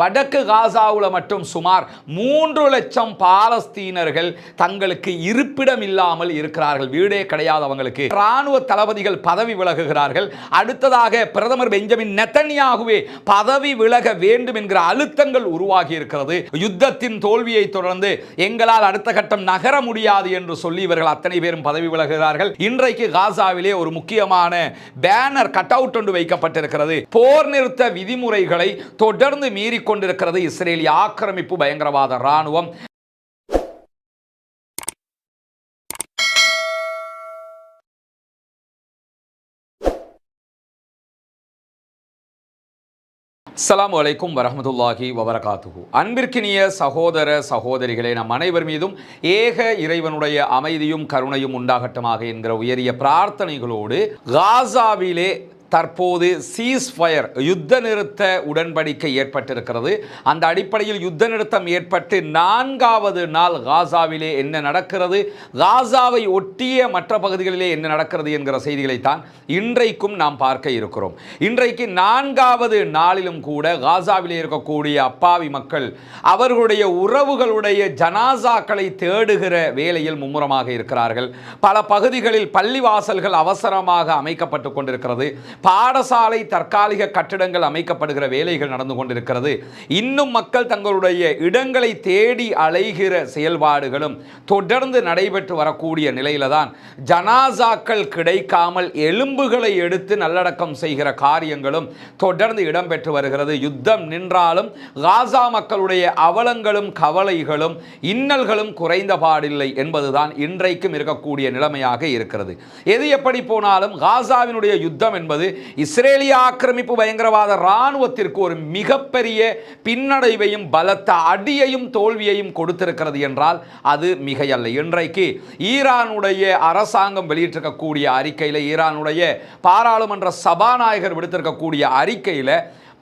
வடக்கு காசாவில் மட்டும் சுமார் மூன்று லட்சம் பாலஸ்தீனர்கள் தங்களுக்கு இருப்பிடம் இல்லாமல் இருக்கிறார்கள். வீடே கிடையாது அவங்களுக்கு. ராணுவ தளபதிகள் பதவி விலகுகிறார்கள். அடுத்ததாக பிரதமர் பெஞ்சமின் நெத்தன்யாகுவே பதவி விலக வேண்டும் என்கிற அழுத்தங்கள் உருவாகி இருக்கிறது. யுத்தத்தின் தோல்வியை தொடர்ந்து எங்களால் அடுத்த கட்டம் நகர முடியாது என்று சொல்லி இவர்கள் அத்தனை பேரும் பதவி விலகுகிறார்கள். இன்றைக்கு காசாவிலே ஒரு முக்கியமான பேனர் கட் அவுட் ஒன்று வைக்கப்பட்டிருக்கிறது. போர் நிறுத்த விதிமுறைகளை தொடர்ந்து மீறி கொண்டிருக்கிறது இஸ்ரேலிய ஆக்கிரமிப்பு பயங்கரவாத ராணுவம் அஸ்லாம் வலைக்கும் வரமதுல்லாஹி வபரகாத்துகு அன்பிற்கினிய சகோதர சகோதரிகளே நம் அனைவர் மீதும் ஏக இறைவனுடைய அமைதியும் கருணையும் உண்டாகட்டமாக என்கிற உயரிய பிரார்த்தனைகளோடு காசாவிலே தற்போது சீஸ் ஃபயர் யுத்த நிறுத்த உடன்படிக்கை ஏற்பட்டிருக்கிறது. அந்த அடிப்படையில் யுத்த நிறுத்தம் ஏற்பட்டு நான்காவது நாள் காசாவிலே என்ன நடக்கிறது? காசாவை ஒட்டிய மற்ற பகுதிகளிலே என்ன நடக்கிறது என்கிற செய்திகளைத்தான் இன்றைக்கும் நாம் பார்க்க இருக்கிறோம். இன்றைக்கு நான்காவது நாளிலும் கூட காசாவிலே இருக்கக்கூடிய அப்பாவி மக்கள் அவர்களுடைய உறவுகளுடைய ஜனாசாக்களை தேடுகிற வேலையில் மும்முரமாக இருக்கிறார்கள். பல பகுதிகளில் பள்ளிவாசல்கள் அவசரமாக அமைக்கப்பட்டு கொண்டிருக்கிறது. பாடசாலை தற்காலிக கட்டிடங்கள் அமைக்கப்படுகிற வேலைகள் நடந்து கொண்டிருக்கிறது. இன்னும் மக்கள் தங்களுடைய இடங்களை தேடி அலைகிற செயல்பாடுகளும் தொடர்ந்து நடைபெற்று வரக்கூடிய நிலையில தான் ஜனாசாக்கள் கிடைக்காமல் எலும்புகளை எடுத்து நல்லடக்கம் செய்கிற காரியங்களும் தொடர்ந்து இடம்பெற்று வருகிறது. யுத்தம் நின்றாலும் காசா மக்களுடைய அவலங்களும் கவலைகளும் இன்னல்களும் குறைந்த பாடில்லை என்பதுதான் இன்றைக்கும் இருக்கக்கூடிய நிலைமையாக இருக்கிறது. எது எப்படி போனாலும் காசாவினுடைய யுத்தம் என்பது இஸ்ரேலிய ஆக்கிரமிப்பு பயங்கரவாத இராணுவத்திற்கு ஒரு மிகப்பெரிய பின்னடைவையும் பலத்த அடியையும் தோல்வியையும் கொடுத்திருக்கிறது என்றால் அது மிகையல்ல. இன்றைக்கு ஈரானுடைய அரசாங்கம் வெளியிட்டிருக்கக்கூடிய அறிக்கையில் ஈரானுடைய பாராளுமன்ற சபாநாயகர் விடுத்திருக்கக்கூடிய அறிக்கையில்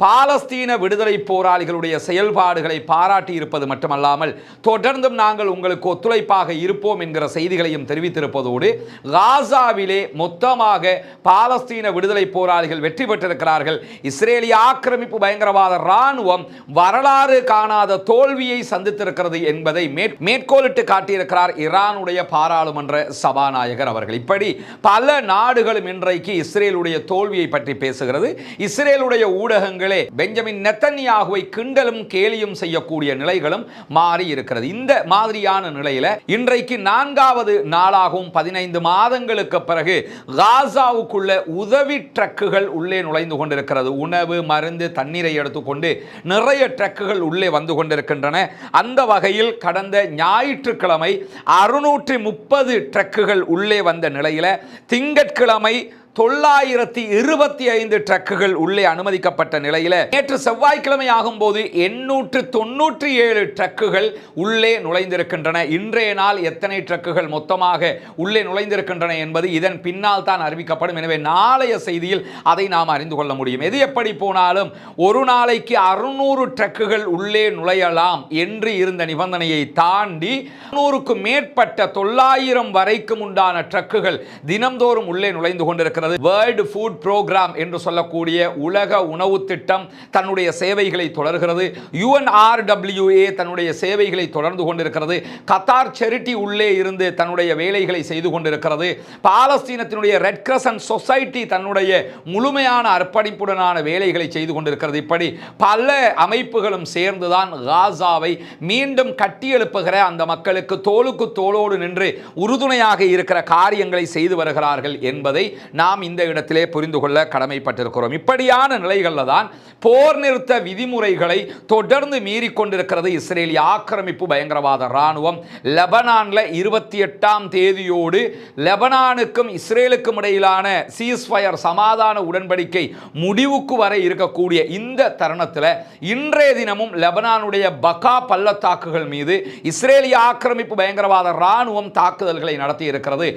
பாலஸ்தீன விடுதலை போராளிகளுடைய செயல்பாடுகளை பாராட்டி இருப்பது மட்டுமல்லாமல் தொடர்ந்தும் நாங்கள் உங்களுக்கு ஒத்துழைப்பாக இருப்போம் என்கிற செய்திகளையும் தெரிவித்திருப்பதோடு காசாவிலே மொத்தமாக பாலஸ்தீன விடுதலை போராளிகள் வெற்றி பெற்றிருக்கிறார்கள். இஸ்ரேலிய ஆக்கிரமிப்பு பயங்கரவாத இராணுவம் வரலாறு காணாத தோல்வியை சந்தித்திருக்கிறது என்பதை மேற்கோளிட்டு காட்டியிருக்கிறார் ஈரானுடைய பாராளுமன்ற சபாநாயகர் அவர்கள். இப்படி பல நாடுகளும் இன்றைக்கு இஸ்ரேலுடைய தோல்வியை பற்றி பேசுகிறது. இஸ்ரேலுடைய ஊடகங்கள் பெஞ்சமின் நெத்தன்யாகுவை கிண்டலும் கேலியும் செய்யக்கூடிய நிலைகளும் மாறி இருக்கிறது. இந்த மாதிரியான நிலையில இன்றைக்கு நான்காவது நாளாகவும் பதினைந்து மாதங்களுக்கு பிறகு காசாவுக்குள்ள உதவி ட்ரக்குகள் உள்ளே நுழைந்து கொண்டிருக்கிறது. உணவு மருந்து தண்ணீரை எடுத்துக்கொண்டு நிறைய ட்ரக்குகள் உள்ளே வந்து கொண்டிருக்கின்றன. அந்த வகையில் கடந்த ஞாயிற்றுக்கிழமை அறுநூற்றி முப்பது ட்ரக்குகள் உள்ளே வந்த நிலையில திங்கட்கிழமை தொள்ளாயிரத்தி இருபத்தி ஐந்து ட்ரக்குகள் உள்ளே அனுமதிக்கப்பட்ட நிலையில நேற்று செவ்வாய்க்கிழமை ஆகும்போது எண்ணூற்று தொண்ணூற்றி ஏழு ட்ரக்குகள் உள்ளே நுழைந்திருக்கின்றன. இன்றைய நாள் எத்தனை ட்ரக்குகள் மொத்தமாக உள்ளே நுழைந்திருக்கின்றன என்பது இதன் பின்னால் தான் அறிவிக்கப்படும். எனவே நாளைய செய்தியில் அதை நாம் அறிந்து கொள்ள முடியும். எது எப்படி போனாலும் ஒரு நாளைக்கு அறுநூறு ட்ரக்குகள் உள்ளே நுழையலாம் என்று இருந்த நிபந்தனையை தாண்டி நூறுக்கும் மேற்பட்ட தொள்ளாயிரம் வரைக்கும் உண்டான ட்ரக்குகள் தினம்தோறும் உள்ளே நுழைந்து கொண்டிருக்கிறது. வேர்ல்டு ஃபுட் ப்ரோக்ராம் என்று சொல்லக்கூடிய உலக உணவு திட்டம் தன்னுடைய சேவைகளை தொடர்கிறது. யுஎன்ஆர்டபிள்யூஏ தன்னுடைய சேவைகளை தொடர்ந்து கொண்டிருக்கிறது. கத்தார் செரிட்டி உள்ளே இருந்து தன்னுடைய வேலைகளை செய்து கொண்டிருக்கிறது. பாலஸ்தீனத்தினுடைய ரெட் கிரசன் சொசைட்டி தன்னுடைய முழுமையான அர்ப்பணிப்புடனான வேலைகளை செய்து கொண்டிருக்கிறது. இப்படி பல அமைப்புகளும் சேர்ந்துதான் காசாவை மீண்டும் கட்டியெழுப்புகிற அந்த மக்களுக்கு தோலுக்கு தோளோடு நின்று உறுதுணையாக இருக்கிற காரியங்களை செய்து வருகிறார்கள் என்பதை நாம் இந்த இடத்திலே புரிந்து கொள்ள கடமைப்பட்டிருக்கிறோம். இப்படியான நிலைகளில் தான் போர் நிறுத்த விதிமுறைகளை தொடர்ந்து மீறிக்கொண்டிருக்கிறது இஸ்ரேலிய ஆக்கிரமிப்பு பயங்கரவாத இராணுவம். லெபனானில் இருபத்தி எட்டாம் தேதியோடு லெபனானுக்கும் இஸ்ரேலுக்கும் இடையிலான சீஸ்ஃபயர் சமாதான உடன்படிக்கை முடிவுக்கு வர இருக்கக்கூடிய இந்த தருணத்தில் இன்றைய தினமும் லெபனானுடைய பகா பள்ளத்தாக்குகள் மீது இஸ்ரேலிய ஆக்கிரமிப்பு பயங்கரவாத இராணுவம் தாக்குதல்களை நடத்தி இருக்கிறது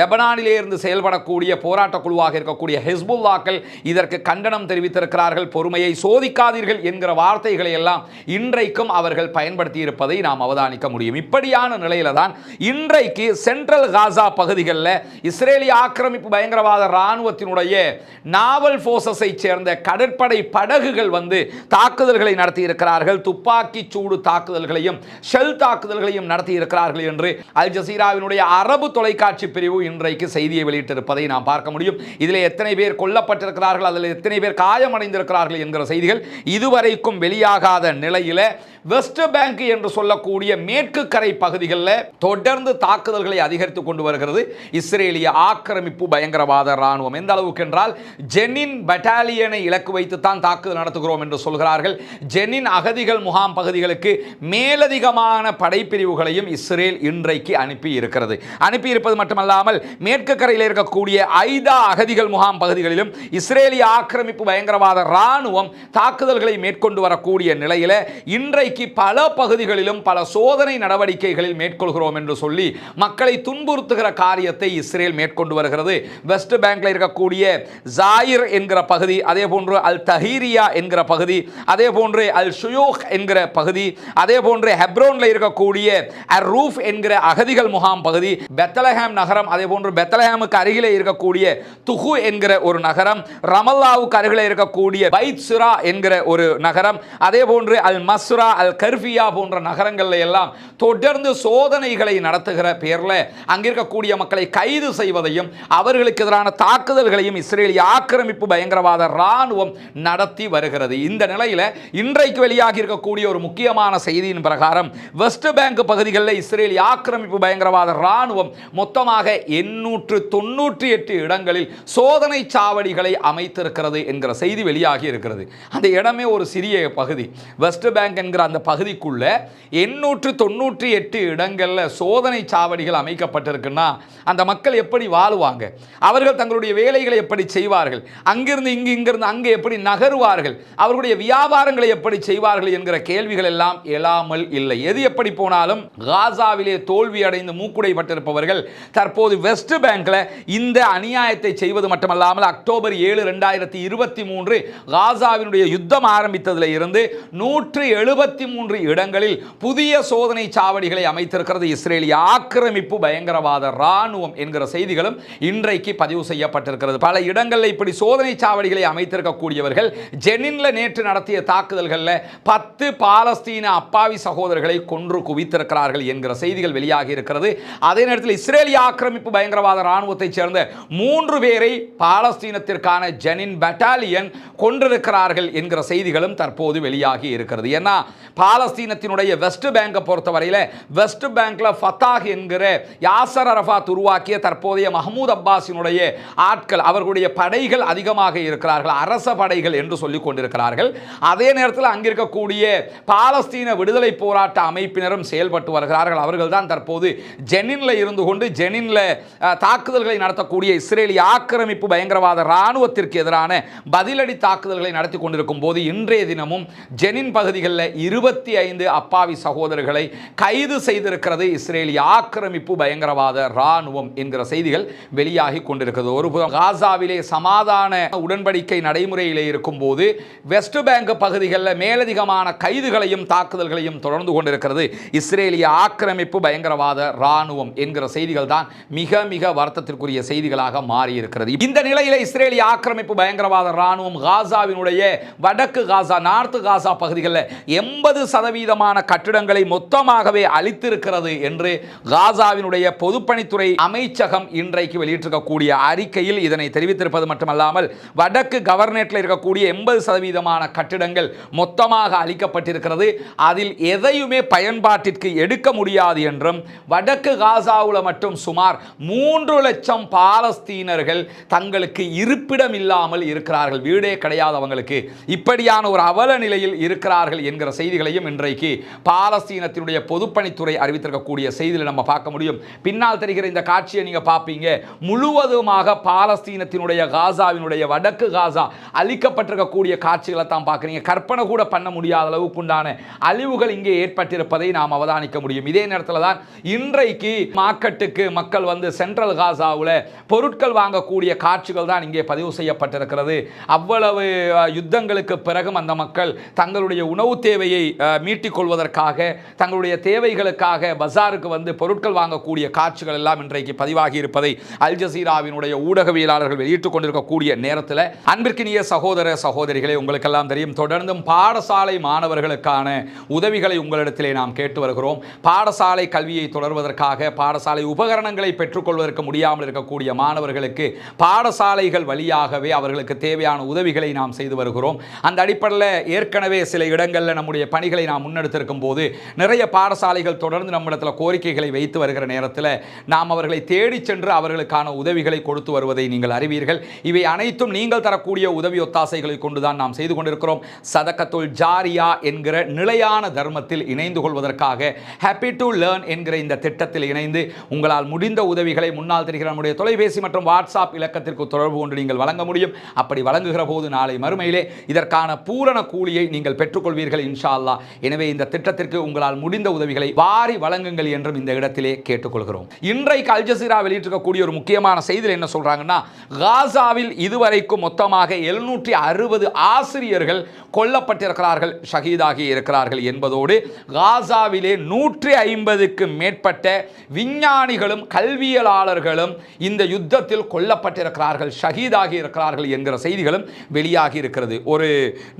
லெபனானிலே இருந்து செயல்படக்கூடிய போராட்ட போராட்ட குழுவாக இருக்கக்கூடிய ஹெஸ்புல்லாக்கள் இதற்கு கண்டனம் தெரிவித்திருக்கிறார்கள் பொறுமையை சோதிக்காதீர்கள் என்கிற வார்த்தைகளை எல்லாம் இன்றைக்கும் அவர்கள் பயன்படுத்தி இருப்பதை நாம் அவதானிக்க முடியும். இப்படியான நிலையில தான் இன்றைக்கு சென்ட்ரல் காசா பகுதிகளில் இஸ்ரேலிய ஆக்கிரமிப்பு பயங்கரவாத இராணுவத்தினுடைய நாவல் போர்சஸை சேர்ந்த கடற்படை படகுகள் வந்து தாக்குதல்களை நடத்தி இருக்கிறார்கள் துப்பாக்கி சூடு தாக்குதல்களையும் ஷெல் தாக்குதல்களையும் நடத்தி இருக்கிறார்கள் என்று அல் ஜசீராவினுடைய அரபு தொலைக்காட்சி பிரிவு இன்றைக்கு செய்தியை வெளியிட்டிருப்பதை நாம் பார்க்க முடியும். இதில் எத்தனை பேர் கொல்லப்பட்டிருக்கிறார்கள் அதில் எத்தனை பேர் காயமடைந்திருக்கிறார்கள் என்கிற செய்திகள் இதுவரைக்கும் வெளியாகாத நிலையில் வெஸ்ட் பேங்க் என்று சொல்லக்கூடிய மேற்கு கரை பகுதிகளில் தொடர்ந்து தாக்குதல்களை அதிகரித்து கொண்டு வருகிறது. இஸ்ரேலிய ஆக்கிரமிப்பு பயங்கரவாத ராணுவம் எந்த அளவுக்கு என்றால் ஜெனின் பட்டாலியனை இலக்கு வைத்து தான் தாக்குதல் நடத்துகிறோம் என்று சொல்கிறார்கள். ஜெனின் அகதிகள் முகாம் பகுதிகளுக்கு மேலதிகமான படைப்பிரிவுகளையும் இஸ்ரேல் இன்றைக்கு அனுப்பி இருக்கிறது அனுப்பி இருப்பது மட்டுமல்லாமல் மேற்கு கரையில் இருக்கக்கூடிய ஐத அகதிகள் முகாம் பகுதிகளிலும் இஸ்ரேலிய ஆக்கிரமிப்பு பயங்கரவாத ராணுவம் தாக்குதல்களை மேற்கொண்டு வரக்கூடிய நிலையில் இன்றைக்கு பல பகுதிகளிலும் பல சோதனை நடவடிக்கைகளில் மேற்கொள்கிறோம் என்று சொல்லி மக்களை துன்புறுத்துகிற காரியத்தை இஸ்ரேல் மேற்கொண்டு வருகிறது. வெஸ்ட் பேங்க்ல இருக்கக்கூடிய ஜாயிர் என்கிற பகுதி அதே போன்று அல் தஹீரியா என்கிற பகுதி அதே போன்று அல் ஷுயோக் என்கிற பகுதி அதே போன்று ஹெப்ரோனில் இருக்கக்கூடிய அர் ரூஃப் என்கிற அகதிகள் முகாம் பகுதி பெத்தலஹாம் நகரம் அதே போன்று பெத்தலஹாமுக்கு அருகிலே இருக்கக்கூடிய துஹு என்கிற ஒரு நகரம் ரமல்லாவுக்கு அருகில் இருக்கக்கூடிய பைத்சுரா என்கிற ஒரு நகரம் அதே போன்று அல் மஸ்ரா அல் கர்ஃபியா போன்ற நகரங்களில் எல்லாம் தொடர்ந்து சோதனைகளை நடத்துகிற பேரில் அங்க இருக்கக்கூடிய மக்களை கைது செய்வதையும் அவர்களுக்கு எதிரான தாக்குதல்களையும் இஸ்ரேலிய ஆக்கிரமிப்பு பயங்கரவாத ராணுவம் நடத்தி வருகிறது. இந்த நிலையில இன்றைக்கு வெளியாகி இருக்கக்கூடிய ஒரு முக்கியமான செய்தியின் பிரகாரம் வெஸ்ட் பேங்க் பகுதிகளில் இஸ்ரேலிய ஆக்கிரமிப்பு பயங்கரவாத ராணுவம் மொத்தமாக எண்ணூற்று தொண்ணூற்றி எட்டு இடங்கள் இடங்களில் சோதனை சாவடிகளை அமைத்திருக்கிறது என்கிற செய்தி வெளியாகி இருக்கிறது. அந்த இடமே ஒரு சிறிய பகுதி. வெஸ்ட் பேங்க் என்கிற அந்த பகுதிக்குள்ள எண்ணூற்று தொண்ணூற்றி எட்டு இடங்களில் சோதனை சாவடிகள் அமைக்கப்பட்டிருக்குன்னா அந்த மக்கள் எப்படி வாழுவாங்க? அவர்கள் தங்களுடைய வேலைகளை எப்படி செய்வார்கள்? அங்கிருந்து இங்கு இங்கிருந்து அங்கே எப்படி நகருவார்கள்? அவர்களுடைய வியாபாரங்களை எப்படி செய்வார்கள் என்கிற கேள்விகள் எல்லாம் எழாமல் இல்லை. எது எப்படி போனாலும் காசாவிலே தோல்வி அடைந்து மூக்குடைப்பட்டிருப்பவர்கள் தற்போது வெஸ்ட் பேங்க்ல இந்த அநியாயத்தை செய்வது மட்டுமல்லாமல் அக்டோபர் ஏழு ரெண்டாயிரத்தி இருபத்தி மூன்று காசாவினுடைய யுத்தம் ஆரம்பித்ததில் இருந்து நூற்று எழுபத்தி மூன்று இடங்களில் புதிய சோதனை சாவடிகளை அமைத்திருக்கிறது. இஸ்ரேலிய ஆக்கிரமிப்பு பயங்கரவாத இராணுவம் என்கிற செய்திகளும் இன்றைக்கு பதிவு செய்யப்பட்டிருக்கிறது. பல இடங்களில் இப்படி சோதனை சாவடிகளை அமைத்திருக்கக்கூடியவர்கள் ஜெனின்ல நேற்று நடத்திய தாக்குதல்களில் பத்து பாலஸ்தீன அப்பாவி சகோதரர்களை கொன்று குவித்திருக்கிறார்கள் என்கிற செய்திகள் வெளியாகி இருக்கிறது. அதே நேரத்தில் இஸ்ரேலிய ஆக்கிரமிப்பு பயங்கரவாத இராணுவத்தைச் சேர்ந்த மூன்று பேரை பாலஸ்தீனத்திற்கான ஜெனின் பட்டாலியன் கொண்டிருக்கிறார்கள் என்கிற செய்திகளும் தற்போது வெளியாகி இருக்கிறது. ஏன்னா பாலஸ்தீனத்தினுடைய வெஸ்ட் பேங்கை பொறுத்தவரையில் வெஸ்ட் பேங்கில் ஃபத்தாக் என்கிற யாசர் அரஃபாத் உருவாக்கிய தற்போதைய மஹமூத் அப்பாஸினுடைய ஆட்கள் அவர்களுடைய படைகள் அதிகமாக இருக்கிறார்கள் அரச படைகள் என்று சொல்லிக் கொண்டிருக்கிறார்கள். அதே நேரத்தில் அங்கிருக்கக்கூடிய பாலஸ்தீன விடுதலை போராட்ட அமைப்பினரும் செயல்பட்டு வருகிறார்கள். அவர்கள் தான் தற்போது ஜெனின்ல இருந்து கொண்டு ஜெனின்ல தாக்குதல்களை நடத்தக்கூடிய இஸ்ரேலிய ஆக்கிரமிப்பு பயங்கரவாத ராணுவத்திற்கு எதிரான பதிலடி தாக்குதல்களை நடத்தி கொண்டிருக்கும் போது இன்றைய தினமும் ஜெனின் பகுதிகளில் இருபத்தி ஐந்து அப்பாவி சகோதரர்களை கைது செய்திருக்கிறது இஸ்ரேலிய ஆக்கிரமிப்பு பயங்கரவாத இராணுவம் என்கிற செய்திகள் வெளியாகி கொண்டிருக்கிறது. ஒரு புறம் காசாவிலே சமாதான உடன்படிக்கை நடைமுறையிலே இருக்கும்போது வெஸ்ட் பேங்க் பகுதிகளில் மேலதிகமான கைதுகளையும் தாக்குதல்களையும் தொடர்ந்து கொண்டிருக்கிறது இஸ்ரேலிய ஆக்கிரமிப்பு பயங்கரவாத இராணுவம் என்கிற செய்திகள் தான் மிக மிக வருத்தத்திற்குரிய செய்திகளாக மாறி மாறி இருக்கிறது இந்த நிலையில இஸ்ரேலிய ஆக்கிரமிப்பு பயங்கரவாத ராணுவம் காசாவினுடைய வடக்கு காசா நார்த்து காசா பகுதிகளில் எண்பது சதவீதமான கட்டிடங்களை மொத்தமாகவே அளித்திருக்கிறது என்று காசாவினுடைய பொதுப்பணித்துறை அமைச்சகம் இன்றைக்கு வெளியிட்டிருக்கக்கூடிய அறிக்கையில் இதனை தெரிவித்திருப்பது மட்டுமல்லாமல் வடக்கு கவர்னேட்டில் இருக்கக்கூடிய எண்பது சதவீதமான கட்டிடங்கள் மொத்தமாக அளிக்கப்பட்டிருக்கிறது அதில் எதையுமே பயன்பாட்டிற்கு எடுக்க முடியாது என்றும் வடக்கு காசாவில் மட்டும் சுமார் மூன்று லட்சம் பாலஸ்தீனர்கள் தங்களுக்கு இருப்பிடம் இல்லாமல் இருக்கிறார்கள். வீடே கிடையாதவங்களுக்கு இப்படியான ஒரு அவல நிலையில் இருக்கிறார்கள் என்கிற செய்திகளையும் இன்றைக்கு பாலஸ்தீனத்தினுடைய பொதுப்பணித்துறை அறிவித்திருக்கக்கூடிய செய்தியில் நம்ம பார்க்க முடியும். பின்னால் தெரிகிற இந்த காட்சியை நீங்கள் பார்ப்பீங்க. முழுவதுமாக பாலஸ்தீனத்தினுடைய காசாவினுடைய வடக்கு காசா அழிக்கப்பட்டிருக்கக்கூடிய காட்சிகளை தான் பார்க்குறீங்க. கற்பனை கூட பண்ண முடியாத அளவுக்குண்டான அழிவுகள் இங்கே ஏற்பட்டிருப்பதை நாம் அவதானிக்க முடியும். இதே நேரத்தில் தான் இன்றைக்கு மார்க்கெட்டுக்கு மக்கள் வந்து சென்ட்ரல் காசாவில் பொருட்கள் வாங்கக்கூடிய காட்சிகள் தான் இங்கே பதிவு செய்யப்பட்டிருக்கிறது. அவ்வளவு யுத்தங்களுக்கு பிறகும் அந்த மக்கள் தங்களுடைய உணவு தேவையை மீட்டிக்கொள்வதற்காக தங்களுடைய தேவைகளுக்காக பஜாருக்கு வந்து பொருட்கள் வாங்கக்கூடிய காட்சிகள் எல்லாம் இன்றைக்கு பதிவாகி இருப்பதை அல் ஜசீராவினுடைய ஊடகவியலாளர்கள் வெளியிட்டுக் கொண்டிருக்கக்கூடிய நேரத்தில் அன்பிற்கினிய சகோதர சகோதரிகளை உங்களுக்கெல்லாம் தெரியும். தொடர்ந்தும் பாடசாலை மாணவர்களுக்கான உதவிகளை உங்களிடத்திலே நாம் கேட்டு வருகிறோம். பாடசாலை கல்வியை தொடர்வதற்காக பாடசாலை உபகரணங்களை பெற்றுக்கொள்வதற்கு முடியாமல் இருக்கக்கூடிய மாணவர்களுக்கு பாடசாலைகள் வழியாகவே அவர்களுக்கு தேவையான உதவிகளை நாம் செய்து வருகிறோம். அந்த அடிப்படையில் ஏற்கனவே சில இடங்களில் நம்முடைய பணிகளை நாம் முன்னெடுத்திருக்கும் போது நிறைய பாடசாலைகள் தொடர்ந்து நம்மிடத்தில் கோரிக்கைகளை வைத்து வருகிற நேரத்தில் நாம் அவர்களை தேடிச் சென்று அவர்களுக்கான உதவிகளை கொடுத்து வருவதை நீங்கள் அறிவீர்கள். இவை அனைத்தும் நீங்கள் தரக்கூடிய உதவி ஒத்தாசைகளை கொண்டுதான் நாம் செய்து கொண்டிருக்கிறோம். சதக்கத்துல் ஜாரியா என்கிற நிலையான தர்மத்தில் இணைந்து கொள்வதற்காக ஹாப்பி டு லேர்ன் என்கிற இந்த திட்டத்தில் இணைந்து உங்களால் முடிந்த உதவிகளை முன்னால் தெரிகிற நம்முடைய தொலைபேசி மற்றும் வாட்ஸ்அப் இலக்கத்திற்கு தொடர்பு கொண்டு நீங்கள் வழங்க முடியும். அப்படி வழங்குகிற போது நாளை மறுமையிலே இதற்கான பூரண கூலியை நீங்கள் பெற்றுக்கொள்வீர்கள் இன்ஷா அல்லா எனவே இந்த திட்டத்திற்கு உங்களால் முடிந்த உதவிகளை வாரி வழங்குங்கள் என்றும் இந்த இடத்திலே கேட்டுக்கொள்கிறோம். இன்றைக்கு அல்ஜசீரா வெளியிட்டிருக்கக்கூடிய ஒரு முக்கியமான செய்தியில் என்ன சொல்றாங்கன்னா காசாவில் இதுவரைக்கும் மொத்தமாக எழுநூற்றி அறுபது ஆசிரியர்கள் கொல்லப்பட்டிருக்கிறார்கள் ஷஹீதாகி இருக்கிறார்கள் என்பதோடு காசாவிலே நூற்றி ஐம்பதுக்கு மேற்பட்ட விஞ்ஞானிகளும் கல்வியலாளர்களும் இந்த யுத்தத்தில் கொல்லப்பட்டிருக்கிறார்கள் ஷஹீதாகி இருக்கிறார்கள் என்கிற செய்திகளும் வெளியாகி இருக்கிறது. ஒரு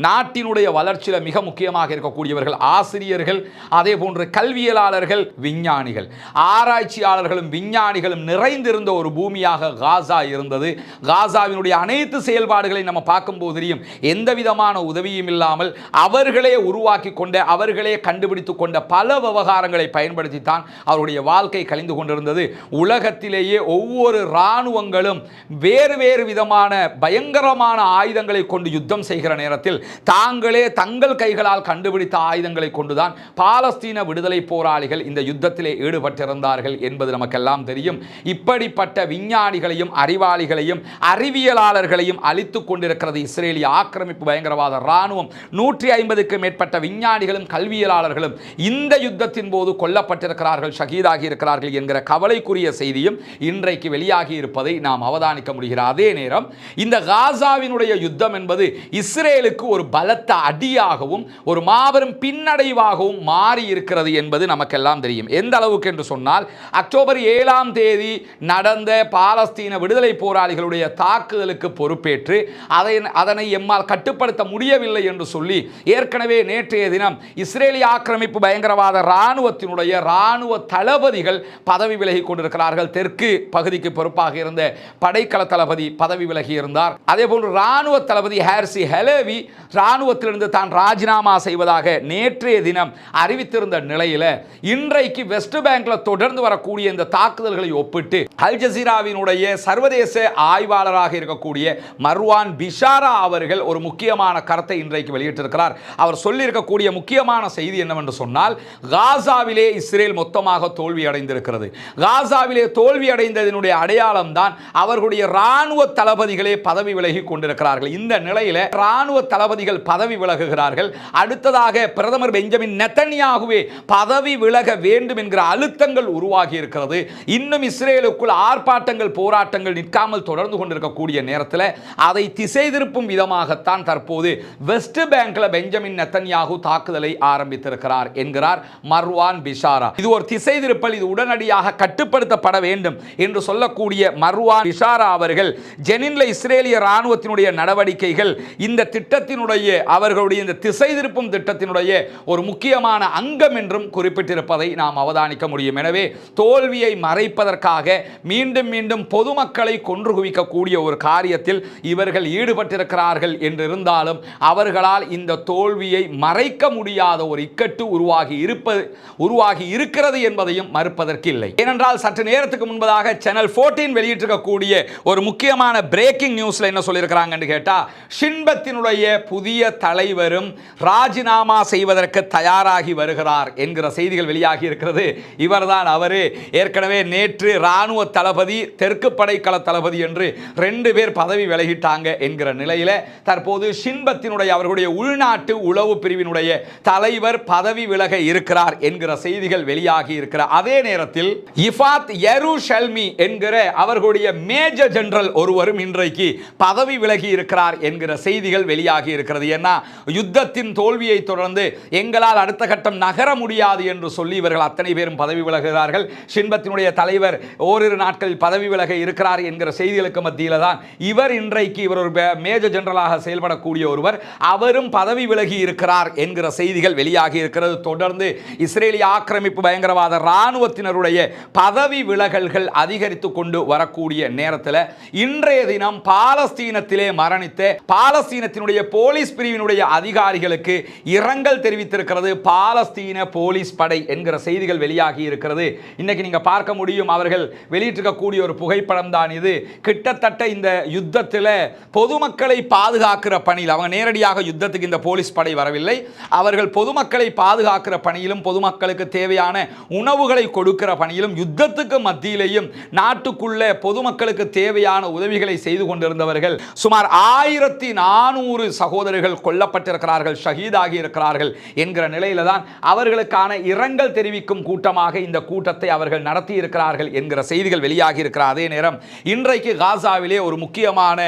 நாட்டினுடைய வளர்ச்சியில் மிக முக்கியமாக இருக்கக்கூடியவர்கள் ஆசிரியர்கள் அதே போன்று கல்வியலாளர்கள் விஞ்ஞானிகள். ஆராய்ச்சியாளர்களும் விஞ்ஞானிகளும் நிறைந்திருந்த ஒரு பூமியாக காசா இருந்தது. காசாவினுடைய அனைத்து செயல்பாடுகளை நம்ம பார்க்கும்போது தெரியும். எந்த விதமான உதவியும் இல்லாமல் அவர்களே உருவாக்கி கொண்ட அவர்களே கண்டுபிடித்து கொண்ட பல விவகாரங்களை பயன்படுத்தித்தான் அவருடைய வாழ்க்கை கழிந்து கொண்டிருந்தது. உலகத்திலேயே ஒவ்வொரு இராணுவங்கள் இராணுவங்களும் வேறு வேறு விதமான பயங்கரமான ஆயுதங்களை கொண்டு யுத்தம் செய்கிற நேரத்தில் தாங்களே தங்கள் கைகளால் கண்டுபிடித்த ஆயுதங்களை கொண்டுதான் பாலஸ்தீன விடுதலை போராளிகள் இந்த யுத்தத்திலே ஈடுபட்டிருந்தார்கள் என்பது நமக்கெல்லாம் தெரியும். இப்படிப்பட்ட விஞ்ஞானிகளையும் அறிவாளிகளையும் அறிவியலாளர்களையும் அழித்துக் கொண்டிருக்கிறது இஸ்ரேலிய ஆக்கிரமிப்பு பயங்கரவாத இராணுவம். நூற்றி ஐம்பதுக்கு மேற்பட்ட விஞ்ஞானிகளும் கல்வியலாளர்களும் இந்த யுத்தத்தின் போது கொல்லப்பட்டிருக்கிறார்கள் ஷகீதாகி இருக்கிறார்கள் என்கிற கவலைக்குரிய செய்தியும் இன்றைக்கு வெளியாகி இருப்பதை நாம் அவதானிக்க முடிகிற அதே நேரம் இந்த காசாவினுடைய யுத்தம் என்பது இஸ்ரேலுக்கு ஒரு பலத்த அடியாகவும் ஒரு மாபெரும் பின்னடைவாகவும் மாறி இருக்கிறது என்பது நமக்கெல்லாம் தெரியும். எந்த அளவுக்கு என்று சொன்னால் அக்டோபர் ஏழாம் தேதி நடந்த பாலஸ்தீன விடுதலை போராளிகளுடைய தாக்குதலுக்கு பொறுப்பேற்று அதை அதனை எம்மால் கட்டுப்படுத்த முடியவில்லை என்று சொல்லி ஏற்கனவே நேற்றைய தினம் இஸ்ரேலிய ஆக்கிரமிப்பு பயங்கரவாத இராணுவத்தினுடைய இராணுவ தளபதிகள் பதவி விலகி கொண்டிருக்கிறார்கள். தெற்கு பகுதிக்கு பொறுப்பாக இருந்த படைக்கல தளபதி பதவி விலகி இருந்தார். அதே போன்று இராணுவ தளபதி ஹேர்சி ஹெலேவி இராணுவத்திலிருந்து தான் ராஜினாமா செய்வதாக நேற்றைய தினம் அறிவித்திருந்த நிலையில் இன்றைக்கு வெஸ்ட் பேங்க்ல தொடர்ந்து வரக்கூடிய இந்த தாக்குதல்களை ஒப்பிட்டு அல் ஜசீராவினுடைய சர்வதேச ஆய்வாளராக இருக்கக்கூடிய மர்வான் பிஷாரா அவர்கள் ஒரு முக்கியமான கருத்தை இன்றைக்கு வெளியிட்டிருக்கிறார். அவர் சொல்லியிருக்கக்கூடிய முக்கியமான செய்தி என்னவென்று சொன்னால் காசாவிலே இஸ்ரேல் மொத்தமாக தோல்வி அடைந்திருக்கிறது காசாவிலே தோல்வி அடைந்ததனுடைய அடையாளம் தான் அவர்களுடைய இராணுவ தளபதிகளே பதவி விலகி கொண்டிருக்கிறார்கள். இந்த நிலையில இராணுவ தளபதிகள் பதவி விலகுகிறார்கள். அடுத்ததாக பிரதமர் பெஞ்சமின் நெத்தனியாகவே பதவி விலக வேண்டும் என்கிற அழுத்தங்கள் உருவாகி இருக்கிறது. இன்னும் இஸ்ரேலுக்குள் ஆர்ப்பாட்டங்கள் போராட்டங்கள் நிற்காமல் தொடர்ந்து கொண்டிருக்கக்கூடிய நேரத்தில் அதை திசை திருப்பும் விதமாகத்தான் தற்போது வெஸ்ட் பேங்க்ல பெஞ்சமின் நெத்தன்யாகு தாக்குதலை ஆரம்பித்திருக்கிறார் என்கிறார் மர்வான் பிஷாரா. இது ஒரு திசை திருப்பல் இது உடனடியாக கட்டுப்படுத்தப்பட வேண்டும் என்று சொல்லக்கூடிய மர்வான் பிஷாரா அவர்கள் ஜெனின்ல இஸ்ரேலிய ராணுவத்தினுடைய நடவடிக்கைகள் இந்த திட்டத்தினுடைய அவர்களுடைய இந்த திசை திருப்பும் திட்டத்தினுடைய ஒரு முக்கியமான அங்கம் என்றும் குறிப்பிட்டிருப்பதை நாம் அவதானிக்க முடியும். எனவே தோல்வியை மறைப்பதற்காக மீண்டும் மீண்டும் பொதுமக்களை கொன்று குவிக்கக்கூடிய ஒரு காரியத்தில் இவர்கள் ஈடுபட்டிருக்கிறார்கள் என்றிருந்தாலும் அவர்களால் இந்த தோல்வியை மறைக்க முடியாத ஒரு இக்கட்டு உருவாகி இருப்பது உருவாகி இருக்கிறது என்பதையும் மறுப்பதற்கு இல்லை ஏனென்றால் சற்று நேரத்துக்கு முன்பதாக சேனல் 14 வெளியிட்டிருக்கக்கூடிய ஒரு முக்கியமான பிரேக்கிங் நியூஸில் என்ன சொல்லியிருக்கிறாங்கன்னு கேட்டால் ஷின்பத்தினுடைய புதிய தலைவரும் ராஜினாமா செய்வதற்கு தயாராகி வருகிறார் என்கிற செய்திகள் வெளியாகி இருக்கிறது. இவர்தான் அவர். ஏற்கனவே நேற்று இராணுவ தளபதி தெற்கு படைக்கல தளபதி என்று ரெண்டு பேர் பதவி விலகிட்டாங்க என்கிற நிலையில் தற்போது ஷின்பத்தினுடைய அவர்களுடைய உள்நாட்டு உளவு பிரிவினுடைய தலைவர் பதவி விலக இருக்கிறார் என்கிற செய்திகள் வெளியாகி இருக்கிற அதே நேரத்தில் இஃபாத் எரு ஷல்மி என்கிற அவர்களுடைய மேஜர் ஜெனரல் ஒருவரும் இன்றைக்கு பதவி விலகி இருக்கிறார் என்கிற செய்திகள் வெளியாகி இருக்கிறது. ஏன்னா யுத்தத்தின் தோல்வியை தொடர்ந்து எங்களால் அடுத்த கட்டம் நகர முடியாது என்று சொல்லி இவர்கள் அத்தனை பேரும் பதவி விலகுகிறார்கள். சின்பத்தினுடைய தலைவர் ஓரிரு நாட்களில் பதவி விலக இருக்கிறார் என்கிற செய்திகளுக்கு மத்தியில் தான் இவர் இன்றைக்கு இவர் ஒரு மேஜர் ஜெனரலாக செயல்படக்கூடிய ஒருவர். அவரும் பதவி விலகி இருக்கிறார் என்கிற செய்திகள் வெளியாகி இருக்கிறது. தொடர்ந்து இஸ்ரேலிய ஆக்கிரமிப்பு பயங்கரவாத இராணுவத்தினருடைய பதவி விலகல்கள் அதிகரித்து கொண்டு வரக்கூடிய நேரத்தில் இன்றைய தினம் பாலஸ்தீனத்திலே மரணித்த பாலஸ்தீனத்தினுடைய போலீஸ் பிரிவினுடைய அதிகாரிகளுக்கு இரங்கல் தெரிவித்திருக்கிறது. பாலஸ்தீன போலீஸ் படை என்கிற செய்திகள் வெளியாகி இருக்கிறது. இன்னைக்கு நீங்க பார்க்க முடியும் அவர்கள் வெளியிட்டிருக்கக்கூடிய ஒரு புகைப்படம் தான் இது. கிட்டத்தட்ட இந்த யுத்தத்தில் பொதுமக்களை பாதுகாக்கிற பணியில் அவங்க நேரடியாக யுத்தத்துக்கு இந்த போலீஸ் படை வரவில்லை. அவர்கள் பொதுமக்களை பாதுகாக்கிற பணியிலும் பொதுமக்களுக்கு தேவையான உணவுகளை கொடுக்கிற பணியிலும் யுத்தத்துக்கு மத்தியிலேயும் நாட்டுக்குள்ள பொதுமக்களுக்கு தேவையான உதவிகளை செய்து கொண்டிருந்தவர்கள் சுமார் ஆயிரத்தி நானூறு சகோதரர்கள் கொல்லப்பட்டிருக்கிறார்கள் ஷஹீதாகி இருக்கிறார்கள் என்கிற நிலையில தான் அவர்களுக்கான இரங்கல் தெரிவிக்கும் கூட்டமாக இந்த கூட்டத்தை அவர்கள் நடத்தி இருக்கிறார்கள் என்கிற செய்திகள் வெளியாகி இருக்கிற அதே நேரம் இன்றைக்கு காசாவிலே ஒரு முக்கியமான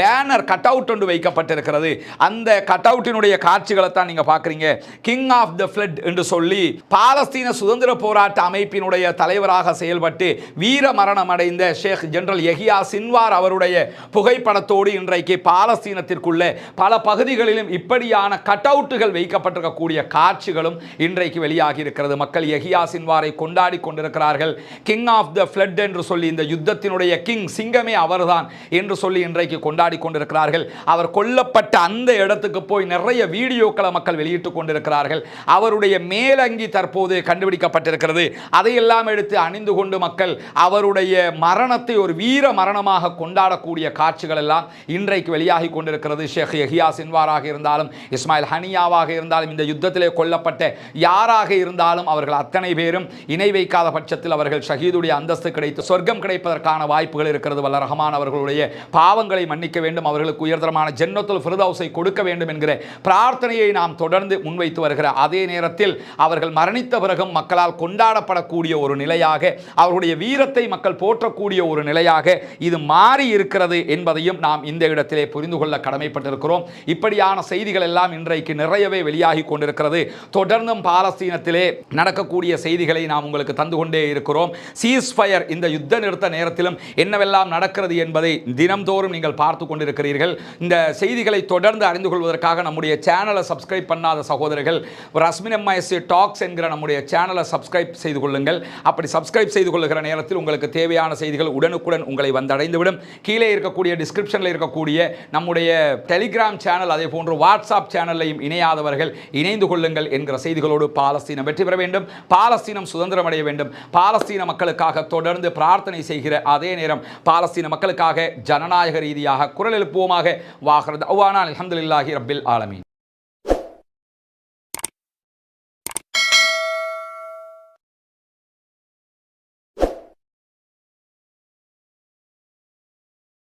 பேனர் கட் அவுட் ஒன்று வைக்கப்பட்டிருக்கிறது. அந்த கட் அவுட்டினுடைய காட்சிகளை தான் நீங்க பார்க்குறீங்க. கிங் ஆஃப் த ஃப்ளட் என்று சொல்லி பாலஸ்தீன சுதந்திர போராட்ட அமைப்பினுடைய தலைவராக செயல்பட்டு வீர மரணம் அடைந்த ஷேக் ஜெனரல் எஹியா சின்வார் அவருடைய புகைப்படத்தோடு இன்றைக்கு பாலஸ்தீனத்திற்குள்ளே பல பகுதிகளிலும் இப்படியான கட் அவுட்டுகள் வைக்கப்பட்டிருக்கக்கூடிய காட்சிகளும் இன்றைக்கு வெளியாகி இருக்கிறது மக்கள் எஹியா சின்வாரை கொண்டாடி கொண்டிருக்கிறார்கள். கிங் ஆஃப் த ஃப்ளட் என்று சொல்லி இந்த யுத்தத்தினுடைய கிங் சிங்கமே அவர்தான் என்று சொல்லி இன்றைக்கு கொண்டாடி கொண்டிருக்கிறார்கள். அவர் கொல்லப்பட்ட அந்த இடத்துக்கு போய் நிறைய வீடியோக்களை மக்கள் வெளியிட்டுக் கொண்டிருக்கிறார்கள். அவருடைய மேலங்கி தற்போது கண்டுபிடிக்கப்பட்டிருக்கிறது. அதையெல்லாம் எடுத்து அணிந்து கொண்டு மக்கள் அவருடைய மரணத்தை ஒரு வீர மரணமாக கொண்டாடக்கூடிய காட்சிகள் எல்லாம் இன்றைக்கு வெளியாகி கொண்டிருக்கிறது. ஷேக் யஹியா சின்வாராக இருந்தாலும் இஸ்மாயில் ஹனியாவாக இருந்தாலும் இந்த யுத்தத்திலே கொல்லப்பட்ட யாராக இருந்தாலும் அவர்கள் அத்தனை பேரும் இணை வைக்காத பட்சத்தில் அவர்கள் ஷஹீதுடைய அந்தஸ்து கிடைத்து சொர்க்கம் கிடைப்பதற்கான வாய்ப்புகள் இருக்கிறது. வல்ல ரஹமான் அவர்களுடைய பாவங்களை மன்னிக்க வேண்டும். அவர்களுக்கு உயர்தரமான ஜென்னத்துல் ஃபிரதௌஸை கொடுக்க வேண்டும் என்கிற பிரார்த்தனையை நாம் தொடர்ந்து முன்வைத்து வருகிற அதே நேரத்தில் அவர்கள் மரணித்த பிறகும் மக்களால் கொண்டாடப்படக்கூடிய ஒரு நிலையாக அவருடைய வீரத்தை மக்கள் போற்றக்கூடிய ஒரு நிலையாக இது மாறி இருக்கிறது என்பதையும் நாம் இந்த இடத்திலே புரிந்து கொள்ள கடமைப்பட்டிருக்கிறோம். இப்படியான செய்திகள் எல்லாம் இன்றைக்கு நிறையவே வெளியாகி கொண்டிருக்கிறது. தொடர்ந்தும் பாலஸ்தீனத்திலே நடக்கக்கூடிய செய்திகளை நாம் உங்களுக்கு தந்து கொண்டே இருக்கிறோம். சீஸ்ஃபயர் இந்த யுத்த நிறுத்த நேரத்திலும் என்னவெல்லாம் நடக்கிறது என்பதை தினம்தோறும் நீங்கள் பார்த்து கொண்டிருக்கிறீர்கள். இந்த செய்திகளை தொடர்ந்து அறிந்து கொள்வதற்காக நம்முடைய சேனலை சப்ஸ்கிரைப் பண்ணாத சகோதரர்கள் ரஸ்மின் எம்ஐஎஸ்சி டாக்ஸ் என்கிற நம்முடைய சேனலை சப்ஸ்கிரைப் செய்து கொள்ளுங்கள். அப்படி சப்ஸ்கிரைப் செய்து கொள்ளுகிற நேரத்தில் உங்களுக்கு தேவையான செய்திகள் உடனுக்கு உடனுக்குடன் உங்களை வந்தடைந்துவிடும். கீழே இருக்கக்கூடிய டிஸ்கிரிப்ஷனில் இருக்கக்கூடிய நம்முடைய டெலிகிராம் சேனல் அதே போன்று வாட்ஸ்அப் சேனல்லையும் இணையாதவர்கள் இணைந்து கொள்ளுங்கள் என்கிற செய்திகளோடு பாலஸ்தீனம் வெற்றி பெற வேண்டும். பாலஸ்தீனம் சுதந்திரம் அடைய வேண்டும். பாலஸ்தீன மக்களுக்காக தொடர்ந்து பிரார்த்தனை செய்கிற அதே நேரம் பாலஸ்தீன மக்களுக்காக ஜனநாயக ரீதியாக குரல் எழுப்புவோமாக. வாகிறது அவ்வானால் அலமதுல்லாஹி ரபில் ஆலமீன்.